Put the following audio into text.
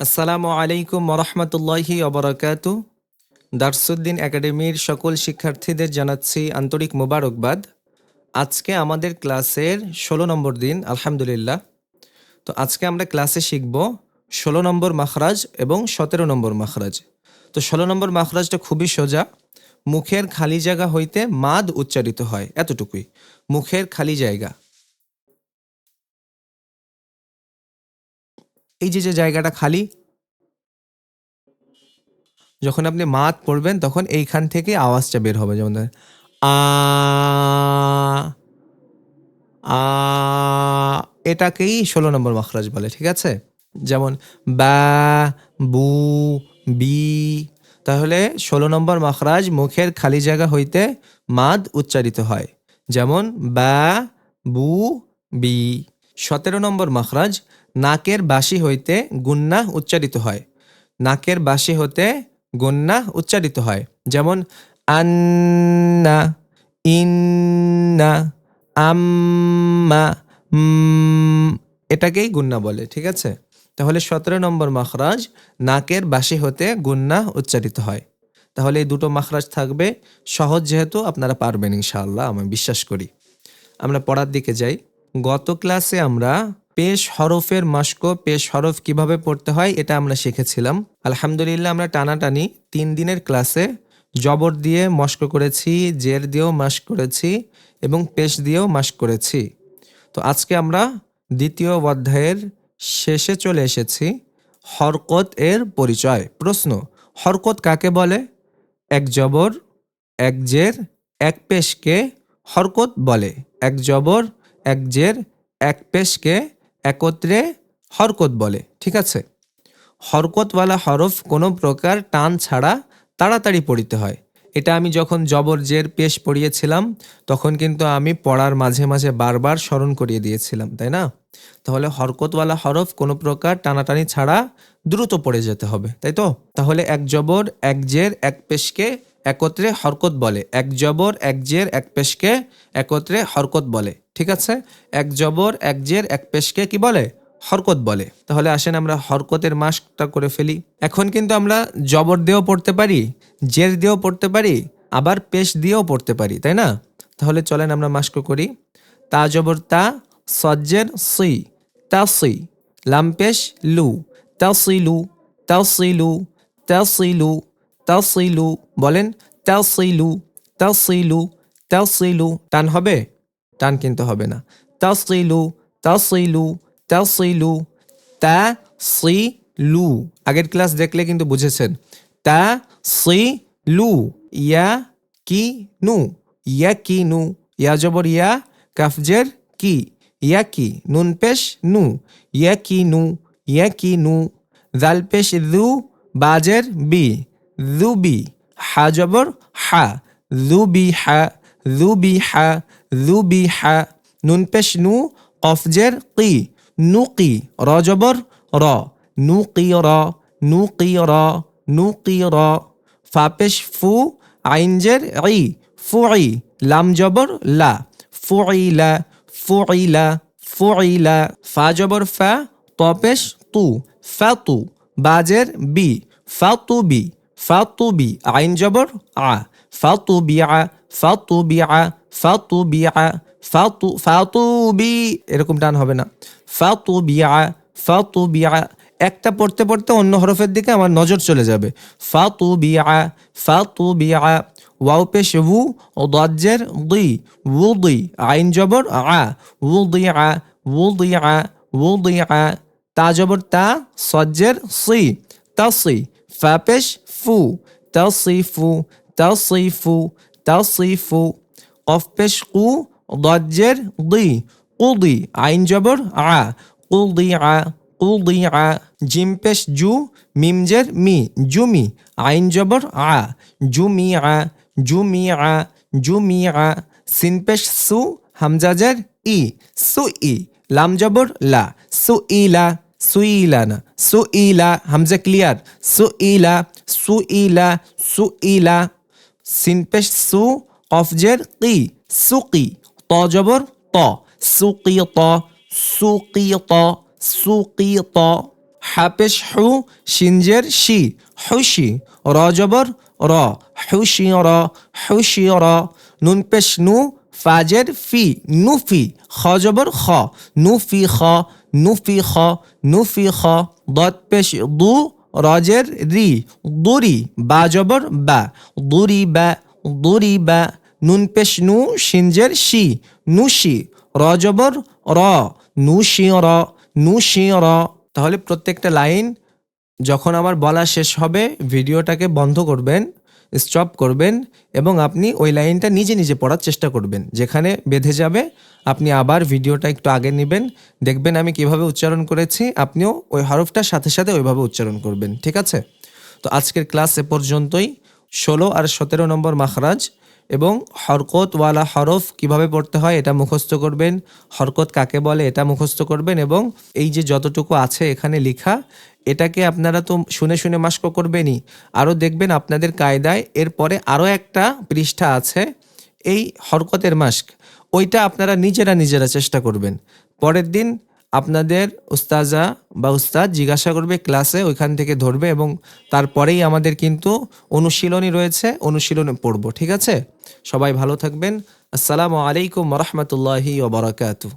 আসসালামু আলাইকুম ওরহমতুল্লাহি অবরাকাত দারসুদ্দিন একাডেমির সকল শিক্ষার্থীদের জানাচ্ছি আন্তরিক মোবারকবাদ। আজকে আমাদের ক্লাসের ষোলো নম্বর দিন, আলহামদুলিল্লাহ। তো আজকে আমরা ক্লাসে শিখব ষোলো নম্বর মাখরাজ এবং সতেরো নম্বর মাখরাজ। তো ষোলো নম্বর মাখরাজটা খুবই সোজা। মুখের খালি জায়গা হইতে মাদ উচ্চারিত হয়, এতটুকুই। মুখের খালি জায়গা। এই যে যে জায়গাটা খালি, যখন আপনি মাত পড়বেন, তখন এইখান থেকে আওয়াজটা বের হবে। যেমন আ আ, এটাকেই ষোলো নম্বর মাখরাজ বলে, ঠিক আছে? যেমন বা বু, বি, তাহলে ষোলো নম্বর মাখরাজ মুখের খালি জায়গা হইতে মাদ উচ্চারিত হয়। যেমন বা বু, বি, সতেরো নম্বর মাখরাজ নাকের বাসি হইতে গুন্না উচ্চারিত হয়। নাকের বাসি হতে গুন্না উচ্চারিত হয়। যেমন, আন্না, ইন্না, আম্মা এটাকেই গুন্না বলে, ঠিক আছে? তাহলে সতেরো নম্বর মাখরাজ, নাকের বাসি হতে গুন্না উচ্চারিত হয়। তাহলে এই দুটো মাখরাজ থাকবে। সহজ যেহেতু আপনারা পারবেন, ইনশাআল্লাহ, আমি বিশ্বাস করি। আমরা পড়ার দিকে যাই। গত ক্লাসে আমরা পেশ হরফের মাস্ক পেশ হরফ কীভাবে পড়তে হয় এটা আমরা শিখেছিলাম। আলহামদুলিল্লাহ আমরা টানাটানি তিন দিনের ক্লাসে জবর দিয়ে মস্ক করেছি, জের দিয়েও মাস্ক করেছি এবং পেশ দিয়েও মাস্ক করেছি। তো আজকে আমরা দ্বিতীয় অধ্যায়ের শেষে চলে এসেছি, হরকত এর পরিচয়। প্রশ্ন, হরকত কাকে বলে? এক জবর, এক জের, এক পেশকে হরকত বলে। এক জবর, এক জের, এক পেশকে একত্রে হরকত বলে, ঠিক আছে? হরকতওয়ালা হরফ কোনো প্রকার টান ছাড়া তাড়াতাড়ি পড়িতে হয়। এটা আমি যখন জবর জের পেশ পড়িয়েছিলাম, তখন কিন্তু আমি পড়ার মাঝে মাঝে বারবার স্মরণ করিয়ে দিয়েছিলাম, তাই না? তাহলে হরকতওয়ালা হরফ কোনো প্রকার টানাটানি ছাড়া দ্রুত পড়ে যেতে হবে, তাই তো? তাহলে এক জবর, এক জের, এক পেশকে একত্রে হরকত বলে, এক জবর, এক জের, এক পেশকে একত্রে হরকত বলে। ঠিক আছে? এক জবর, এক জের, এক পেশকে কি বলে? হরকত বলে। তাহলে আসেন আমরা হরকতের মাস্কটা করে ফেলি। এখন কিন্তু আমরা জবর দিয়েও পড়তে পারি, জের দিয়েও পড়তে পারি, আবার পেশ দিয়েও পড়তে পারি, তাই না? তাহলে চলেন আমরা মাস্ক করি। তা জবর, তা সজ্জের, সি, তা সি লাম্পেশ লু, তা সি, লু, তা সি, লু, তা সি, লু, তা সি, লু, বলেন, তা সি, লু, তা সি, লু, তা সি, লু, টান হবে? টান কিন্তু হবে না। তা সি লু তা সি লু আগের ক্লাস দেখলে কিন্তু বুঝেছেন। তা সি লু ইয়া কি নু ইয়া কি নু ইয়া জবর, ইয়া কাফজের কি? ইয়া কি নুন পেশ, নু। ইয়া কি নু ইয়া কি নু জাল পেশ দু বাজের, বি। দু বি। হা জবর, হা। দু বি, হা। দু বি, হা। দু বি হা নুন পেশ নু কফজের কি নুকি র জবর র নুকি র নুকি র নুকি র ফাপেশ ফু আইনজের ই ফুই লাম জবর লা ফুইলা ফুইলা ফুইলা ফা জবর ফা তপেশ তু ফাতু বাজের বি ফাতু বি ফাতু বি আইন জবর আ ফাতু বি আ ফাতু বি আ ফাতু বি আ ফাতু ফাতু বি এরকম টান হবে না। ফাতু বি আ ফাতু বি একটা পড়তে পড়তে অন্য হরফের দিকে আমার নজর চলে যাবে। ফাতু বি আ ফাতু বি আ ওয়াও পেশ উ ও দজ্জের দি উ দি আইন জবর আ উ দি আ উ দি আ উ দি আ তা জবর তা, সজ্জের সি তা সি ফা পেশ ফু তা সি ফু তা সি ফু তা সি ফু কফপেশ কু দজ্জের দি কুদি আইন জবর আ কুদি আ কুদি আ জিমপেশ জু মিমজের মি জুমি আইন জবর আ জুমি আ জুমি আ জুমি আ সিনপেশ সু হামজাজের ই সু ই লাম জবর লা সু ই লা সুইলা না লা হামজা ক্লিয়ার সু ই লা সিনপেশ সু অফজের কি সুকি, ত জবর ত, সুকি ত সুকি ত সুকি ত। হাপেশ হু, সিনজের শি, হুশি, র জবর র, হুশি র হুশি র। নুন পেশ নু, ফাজের ফি, নুফি, খ জবর খ, নুফি খ নুফি খ নুফি খ। দত পেশ দু, রজের রি, দুরি, বা জবর বা, দুরি বা দুরি বা নুন পেশ নু, সিনজের শি নুশি র জবর, র নুশি র নুশি র। তাহলে প্রত্যেকটা লাইন যখন আমার বলা শেষ হবে, ভিডিওটাকে বন্ধ করবেন স্টপ করবেন এবং আপনি ওই লাইনটা নিজে নিজে পড়ার চেষ্টা করবেন। যেখানে বেঁধে যাবে, আপনি আবার ভিডিওটা একটু আগে নেবেন, দেখবেন আমি কীভাবে উচ্চারণ করেছি, আপনিও ওই হরফটার সাথে সাথে ওইভাবে উচ্চারণ করবেন, ঠিক আছে? তো আজকের ক্লাস এ পর্যন্তই। ষোলো আর সতেরো নম্বর মাখরাজ এবং হরকতওয়ালা হরফ কীভাবে পড়তে হয় এটা মুখস্থ করবেন, হরকত কাকে বলে এটা মুখস্থ করবেন এবং এই যে যতটুকু আছে এখানে লেখা, এটাকে আপনারা তো শুনে শুনে মাস্ক করবেনই। আরও দেখবেন আপনাদের কায়দায় এরপরে আরও একটা পৃষ্ঠা আছে, এই হরকতের মাস্ক। ওইটা আপনারা নিজেরা নিজেরা চেষ্টা করবেন। পরের দিন আপনাদের উস্তাজা বা উস্তাদ জিজ্ঞাসা করবে ক্লাসে, ওইখান থেকে ধরবে এবং তারপরেই আমাদের কিন্তু অনুশীলনী রয়েছে, অনুশীলনে পড়ব, ঠিক আছে? সবাই ভালো থাকবেন। আসসালামু আলাইকুম রহমতুল্লাহি ওবরাকাতু